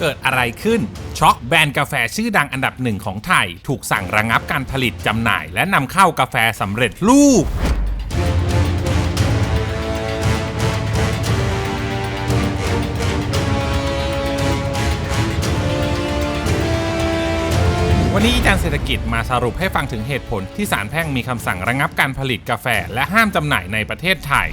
เกิดอะไรขึ้น ช็อกแบรนด์กาแฟชื่อดังอันดับหนึ่งของไทย ถูกสั่งระงับการผลิตจำหน่าย และนำเข้ากาแฟสำเร็จรูปวันนี้อาจารย์เศรษฐกิจมาสรุปให้ฟังถึงเหตุผลที่ศาลแพ่งมีคำสั่งระงับการผลิตกาแฟ และห้ามจำหน่ายในประเทศไทย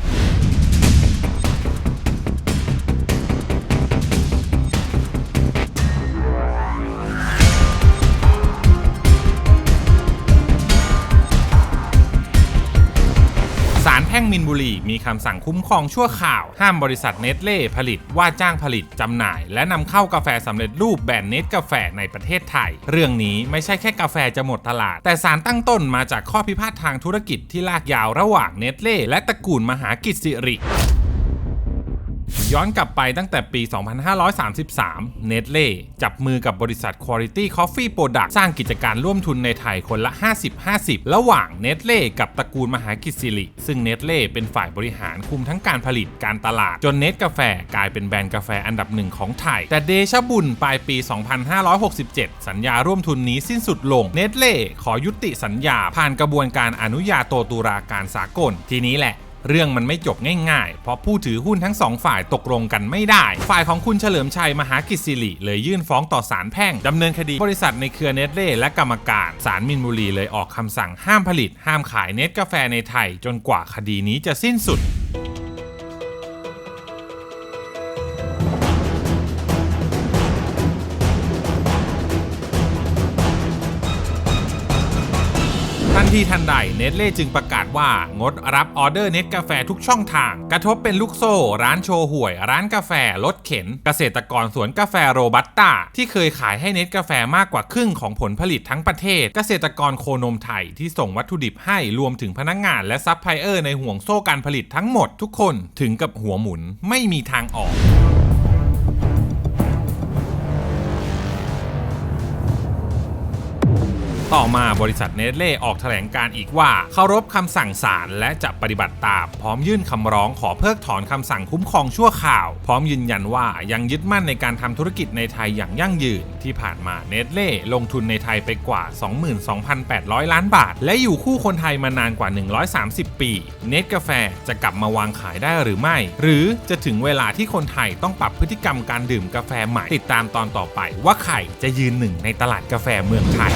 ศาลแพ่งมินบุรีมีคำสั่งคุ้มครองชั่วข่าว ห้ามบริษัทเนสเล่ผลิตว่าจ้างผลิตจำหน่าย และนำเข้ากาแฟสำเร็จรูปแบรนด์เนสกาแฟในประเทศไทย เรื่องนี้ไม่ใช่แค่กาแฟจะหมดตลาด แต่สารตั้งต้นมาจากข้อพิพาททางธุรกิจที่ลากยาวระหว่างเนสเล่และตระกูลมหากิจสิริ ย้อนกลับไปตั้งแต่ปี 2533 เน t เล่จับมือกับบริษัท Quality Coffee Product สร้างกิจการร่วมทุนในไทยคนละ 50-50 ระหว่างเน t เล่กับตระกูลมหากิจสิริ ซึ่งเน t เล่เป็นฝ่ายบริหารคุมทั้งการผลิตการตลาด จนเน t กาแฟกลายเป็นแบรนด์กาแฟอันดับหนึ่งของไทย แต่เดชบุญปลายปี 2567 สัญญาร่วมทุนนี้สิ้นสุดลงเน t เล่ขอยุติสัญญาผ่านกระบวนการอนุญาโตตุลาการสากล ทีนี้แหละ เรื่องมันไม่จบง่ายๆ เพราะผู้ถือหุ้นทั้งสองฝ่ายตกลงกันไม่ได้ ฝ่ายของคุณเฉลิมชัยมหากิจสิริเลยยื่นฟ้องต่อศาลแพ่งดำเนินคดีบริษัทในเครือเนตเล่และกรรมการศาลมินบุรีเลยออกคำสั่งห้ามผลิต ห้ามขายเนตกาแฟในไทย จนกว่าคดีนี้จะสิ้นสุดทันทีทันใดเนตเล่จึงประ ว่างดรับออเดอร์เน็ตกาแฟทุกช่องทาง กระทบเป็นลูกโซ่ ร้านโชว์หวย ร้านกาแฟรถเข็น เกษตรกรสวนกาแฟโรบัสต้าที่เคยขายให้เน็ตกาแฟมากกว่าครึ่งของผลผลิตทั้งประเทศ เกษตรกรโคนมไทยที่ส่งวัตถุดิบให้รวมถึงพนักงงานและซัพพลายเออร์ในห่วงโซ่การผลิตทั้งหมดทุกคนถึงกับหัวหมุนไม่มีทางออก ต่อมาบริษัทเนสเล่ออกแถลงการอีกว่าเคารพคำสั่งศาลและจะปฏิบัติตามพร้อมยื่นคำร้องขอเพิกถอนคำสั่งคุ้มครองชั่วข่าว พร้อมยืนยันว่ายังยึดมั่นในการทำธุรกิจในไทยอย่างยั่งยืน ที่ผ่านมาเนสเล่ลงทุนในไทยไปกว่า 22,800 ล้านบาท และอยู่คู่คนไทยมานานกว่า 130 ปี เนสกาแฟจะกลับมาวางขายได้หรือไม่ หรือจะถึงเวลาที่คนไทยต้องปรับพฤติกรรมการดื่มกาแฟใหม่ติดตามตอนต่อไปว่าใครจะยืนหนึ่งในตลาดกาแฟเมืองไทย